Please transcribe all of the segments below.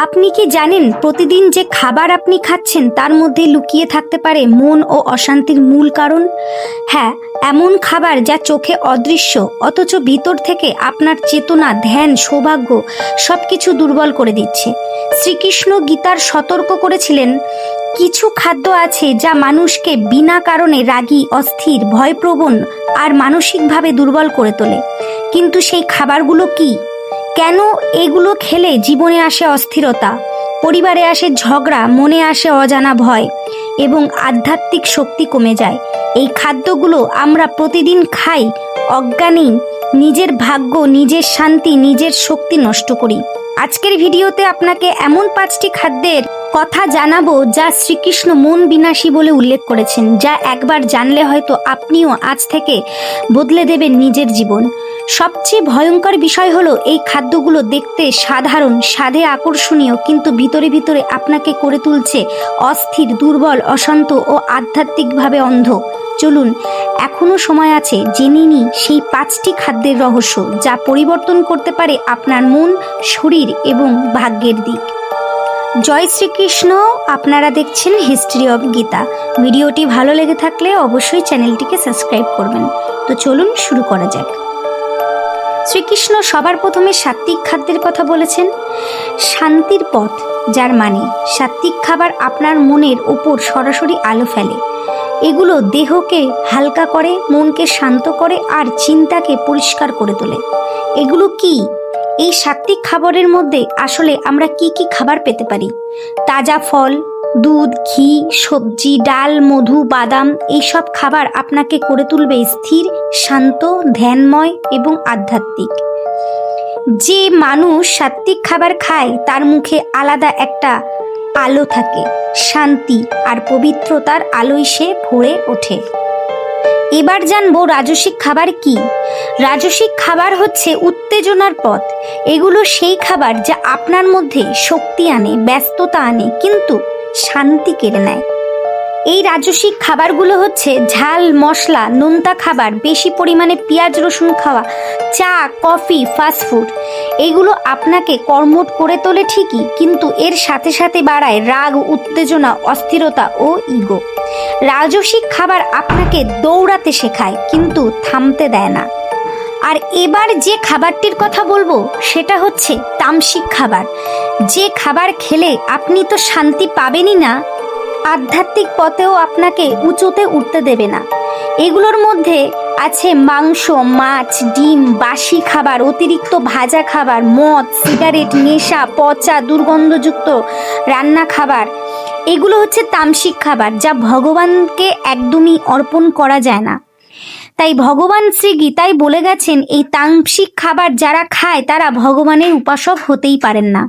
আপনি কি জানেন প্রতিদিন যে খাবার আপনি খাচ্ছেন তার মধ্যে লুকিয়ে থাকতে পারে মন ও অশান্তির মূল কারণ? হ্যাঁ এমন খাবার যা চোখে অদৃশ্য, অথচ ভিতর থেকে আপনার চেতনা, ধ্যান, সৌভাগ্য সব কিছু দুর্বল করে দিচ্ছে। শ্রীকৃষ্ণ গীতার সতর্ক করেছিলেন, কিছু খাদ্য আছে যা মানুষকে বিনা কারণে রাগী, অস্থির, ভয়প্রবণ আর মানসিকভাবে দুর্বল করে তোলে। কিন্তু সেই খাবারগুলো কি? কেন এগুলো খেলে জীবনে আসে অস্থিরতা? পরিবারে আসে ঝগড়া, মনে আসে অজানা ভয় এবং আধ্যাত্মিক শক্তি কমে যায়। এই খাদ্যগুলো আমরা প্রতিদিন খাই, অজ্ঞানী নিজের ভাগ্য, নিজের শান্তি, নিজের শক্তি নষ্ট করি। আজকের ভিডিওতে আপনাকে এমন পাঁচটি খাদ্যের কথা জানাব যা শ্রীকৃষ্ণ মন বিনাশী বলে উল্লেখ করেছেন, যা একবার জানলে হয়তো আপনিও আজ থেকে বদলে দেবেন নিজের জীবন। সবচেয়ে ভয়ঙ্কর বিষয় হলো এই খাদ্যগুলো দেখতে সাধারণ, স্বাদে আকর্ষণীয়, কিন্তু ভিতরে ভিতরে আপনাকে করে তুলছে অস্থির, দুর্বল, অশান্ত ও আধ্যাত্মিকভাবে অন্ধ। চলুন, এখনও সময় আছে, জেনে নিই সেই পাঁচটি খাদ্যের রহস্য যা পরিবর্তন করতে পারে আপনার মন, শরীর এবং ভাগ্যের দিক। জয় শ্রীকৃষ্ণ, আপনারা দেখছেন হিস্ট্রি অফ গীতা। ভিডিওটি ভালো লেগে থাকলে অবশ্যই চ্যানেলটিকে সাবস্ক্রাইব করবেন। তো চলুন শুরু করা যাক। শ্রীকৃষ্ণ সবার প্রথমে সাত্বিক খাদ্যের কথা বলেছেন। শান্তির পথ, যার মানে সাত্বিক খাবার আপনার মনের ওপর সরাসরি আলো ফেলে। এগুলো দেহকে হালকা করে, মনকে শান্ত করে আর চিন্তাকে পরিষ্কার করে তোলে। এগুলো কি? এই সাত্বিক খাবারের মধ্যে আসলে আমরা কি কি খাবার পেতে পারি? তাজা ফল, দুধ, ঘি, সবজি, ডাল, মধু, বাদাম, এইসব খাবার আপনাকে করে তুলবে স্থির, শান্ত, ধ্যানময় এবং আধ্যাত্মিক। যে মানুষ সাত্বিক খাবার খায়, তার মুখে আলাদা একটা আলো থাকে, শান্তি আর পবিত্রতার আলোয় সে ভরে ওঠে। এবার জানব রাজসিক খাবার কি। রাজসিক খাবার হচ্ছে উত্তেজনার পথ। এগুলো সেই খাবার যা আপনার মধ্যে শক্তি আনে, ব্যস্ততা আনে, কিন্তু শান্তি কেড়ে নেয়। এই রাজসিক খাবারগুলো হচ্ছে ঝাল, মশলা, নোনতা খাবার, বেশি পরিমাণে পেঁয়াজ রসুন খাওয়া, চা, কফি ফাস্টফুড এগুলো আপনাকে কর্মট করে তোলে ঠিকই, কিন্তু এর সাথে সাথে বাড়ায় রাগ, উত্তেজনা, অস্থিরতা ও ইগো। রাজসিক খাবার আপনাকে দৌড়াতে শেখায়, কিন্তু থামতে দেয় না। আর এবার যে খাবারটির কথা বলব, সেটা হচ্ছে তামসিক খাবার। যে খাবার খেলে আপনি তো শান্তি পাবেনই না আধ্যাত্মিক পথেও আপনাকে উঁচুতে উঠতে দেবে না। এগুলোর মধ্যে আছে মাংস, মাছ, ডিম, বাসি খাবার, অতিরিক্ত ভাজা খাবার, মদ, সিগারেট, নেশা, পচা, দুর্গন্ধযুক্ত রান্না খাবার। এগুলো হচ্ছে তামসিক খাবার, যা ভগবানকে একদমই অর্পণ করা যায় না। তাই ভগবান শ্রী গীতায় বলে গেছেন, এই তামসিক খাবার যারা খায়, তারা ভগবানের উপাসক হতেই পারেন না।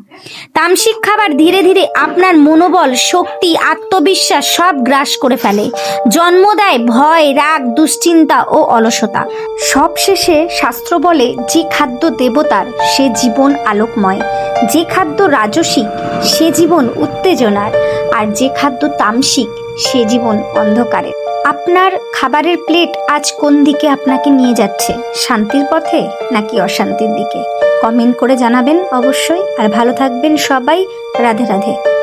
তামসিক খাবার ধীরে ধীরে আপনার মনোবল, শক্তি, আত্মবিশ্বাস সব গ্রাস করে ফেলে। জন্ম দেয় ভয়, রাগ, দুশ্চিন্তা ও অলসতা। সবশেষে শাস্ত্র বলে, যে খাদ্য দেবতার, সে জীবন আলোকময়। যে খাদ্য রাজসিক, সে জীবন উত্তেজনার। আর যে খাদ্য তামসিক, সে জীবন অন্ধকারের। আপনার খাবারের প্লেট আজ কোন দিকে আপনাকে নিয়ে যাচ্ছে? শান্তির পথে নাকি অশান্তির দিকে? কমেন্ট করে জানাবেন অবশ্যই। আর ভালো থাকবেন সবাই। রাধে রাধে।